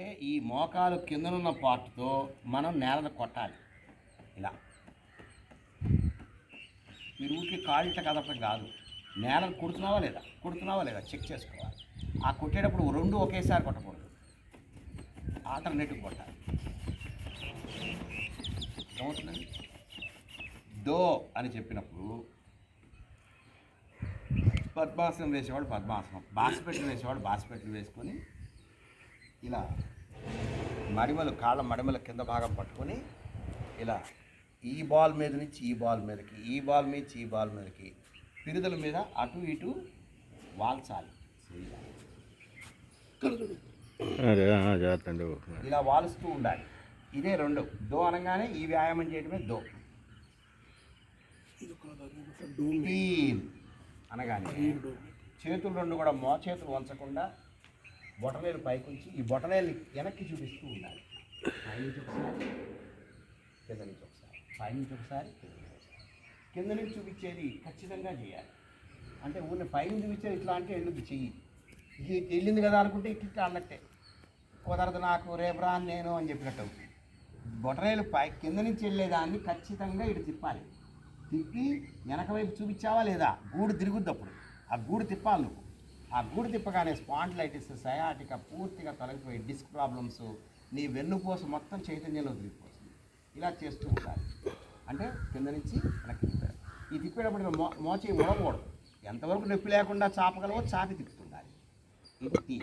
అంటే ఈ మోకాలు కిందనున్న పార్ట్తో మనం నేలను కొట్టాలి. ఇలా. మీరు ఊరికి కాళ్ళిట కదపడం కాదు. నేలను కుడుతున్నావా లేదా? కుడుతున్నావా లేదా? చెక్ చేసుకోవాలి. ఆ కొట్టేటప్పుడు రెండు ఒకేసారి కొట్టకూడదు. ఆల్టర్నేటివ్ కొట్టాలి. ఏమవుతుందండి? దో అని చెప్పినప్పుడు పద్మాసనం వేసేవాడు పద్మాసనం. బాసిపెట్లు వేసేవాడు బాసిపెట్లు వేసుకొని ఇలా మడిమలు కాళ్ళ మడిమల కింద భాగం పట్టుకొని ఇలా ఈ బాల్ మీద నుంచి ఈ బాల్ మీదకి ఈ బాల్ మీద నుంచి ఈ బాల్ మీదకి పిరుదల మీద అటు ఇటు వాల్చాలి. ఇలా వాలుస్తూ ఉండాలి. ఇదే రెండు. దో అనగానే ఈ వ్యాయామం చేయడమే దో. అనగానే చేతులు రెండు కూడా మో చేతులు వంచకుండా బొటనేలు పైకుంచి ఈ బొటనేలు వెనక్కి చూపిస్తూ ఉండాలి. పైనుంచి ఒకసారి కింద నుంచి ఒకసారి పైనుంచి ఒకసారి కింద నుంచి ఒకసారి. కింద నుంచి చూపించేది ఖచ్చితంగా చేయాలి. అంటే ఊరిని పైన చూపించేది ఇట్లా అంటే ఎందుకు చెయ్యి? ఇది వెళ్ళింది కదా అనుకుంటే ఇట్లా అన్నట్టే. కుదరదు నాకు రేపు రాను నేను అని చెప్పినట్టు అవుతుంది. బొటనేలు పై కింద నుంచి వెళ్ళేదాన్ని ఖచ్చితంగా ఇటు తిప్పాలి. తిప్పి వెనక వైపు చూపించావా లేదా? గూడు తిరుగుద్ది అప్పుడు. ఆ గూడు తిప్పాలి నువ్వు. ఆ గూడు తిప్పగానే స్పాండ్లైటిస్ సయాటిక పూర్తిగా తొలగిపోయి డిస్క్ ప్రాబ్లమ్స్ నీ వెన్నుపోస మొత్తం చైతన్యంలో తిరిగిపోతుంది. ఇలా చేస్తూ ఉండాలి. అంటే కింద నుంచి వెనక్కి తిప్పారు ఈ తిప్పేటప్పుడు మో మోచేయి ముడకూడదు ఎంతవరకు నొప్పి లేకుండా చాపగలవో చాపి తిప్పుతుండాలి. ఇది తీ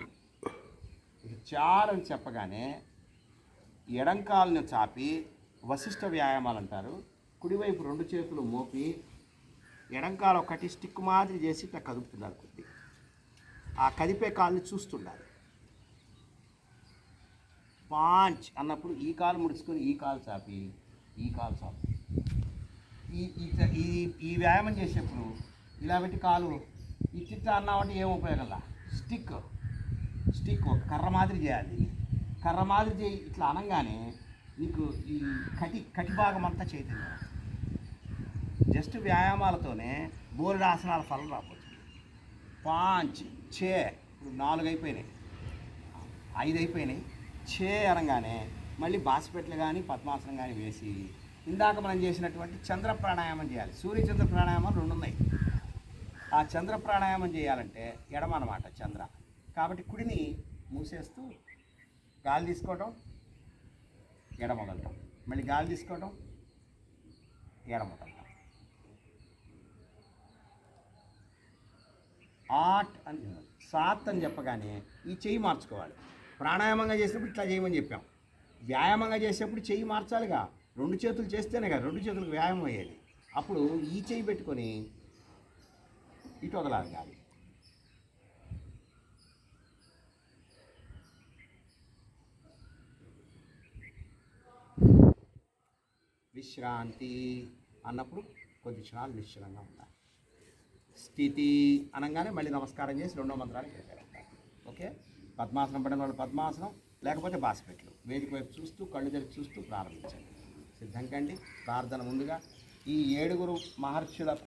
ఇది చారు అని చెప్పగానే ఎడంకాలను చాపి వశిష్ట వ్యాయామాలు అంటారు. కుడివైపు రెండు చేతులు మోపి ఎడంకాలు ఒకటి స్టిక్ మాదిరి చేసి ఇట్లా కదుపుతున్నారు కొద్ది ఆ కదిపే కాలుని చూస్తుండాలి. పాంచ్ అన్నప్పుడు ఈ కాలు ముడుచుకొని ఈ కాలు చాపి ఈ కాలు చాపి. ఈ ఈ- ఈ వ్యాయామం చేసేప్పుడు ఇలా పెట్టి కాలు ఈ చిట్ట అన్నామంటే ఏం ఉపయోగంలా స్టిక్. స్టిక్ ఒక కర్ర మాదిరి చేయాలి. కర్ర మాదిరి చేయి ఇట్లా అనగానే నీకు ఈ కటి కటి భాగం అంతా చైతన్యం జస్ట్ వ్యాయామాలతోనే బోర్డు ఆసనాల ఫలం రాబోతుంది పాంచ్ చే ఇప్పుడు నాలుగు అయిపోయినాయి. ఐదు అయిపోయినాయి. చే అనగానే మళ్ళీ బాసిపెట్లు కానీ పద్మాసనం కానీ వేసి ఇందాక మనం చేసినటువంటి చంద్ర ప్రాణాయామం చేయాలి. సూర్యచంద్ర ప్రాణాయామం రెండు ఉన్నాయి. ఆ చంద్ర ప్రాణాయామం చేయాలంటే ఎడమ అనమాట చంద్ర. కాబట్టి కుడిని మూసేస్తూ గాలి తీసుకోవటం ఎడమ వదలటం. మళ్ళీ గాలి తీసుకోవటం ఎడమ ఆట్ అని సాత్ అని చెప్పగానే ఈ చెయ్యి మార్చుకోవాలి. ప్రాణాయామంగా చేసినప్పుడు ఇట్లా చేయమని చెప్పాం. వ్యాయామంగా చేసేప్పుడు చెయ్యి మార్చాలిగా. రెండు చేతులు చేస్తేనే కదా రెండు చేతులకు వ్యాయామం అయ్యేది. అప్పుడు ఈ చెయ్యి పెట్టుకొని ఇటు వదలాలి. గాలి విశ్రాంతి అన్నప్పుడు కొద్ది క్షణాలు నిశ్చలంగా ఉండాలి. స్థితి అనగానే మళ్ళీ నమస్కారం చేసి రెండో మంత్రానికి వెళ్ళారు. ఓకే? పద్మాసనం పడిన వాళ్ళు పద్మాసనం లేకపోతే బాసిపెట్లు. వేదిక వైపు చూస్తూ కళ్ళు తెరిచి చూస్తూ ప్రారంభించండి. సిద్ధంకండి ప్రార్థన ముందుగా ఈ ఏడుగురు మహర్షుల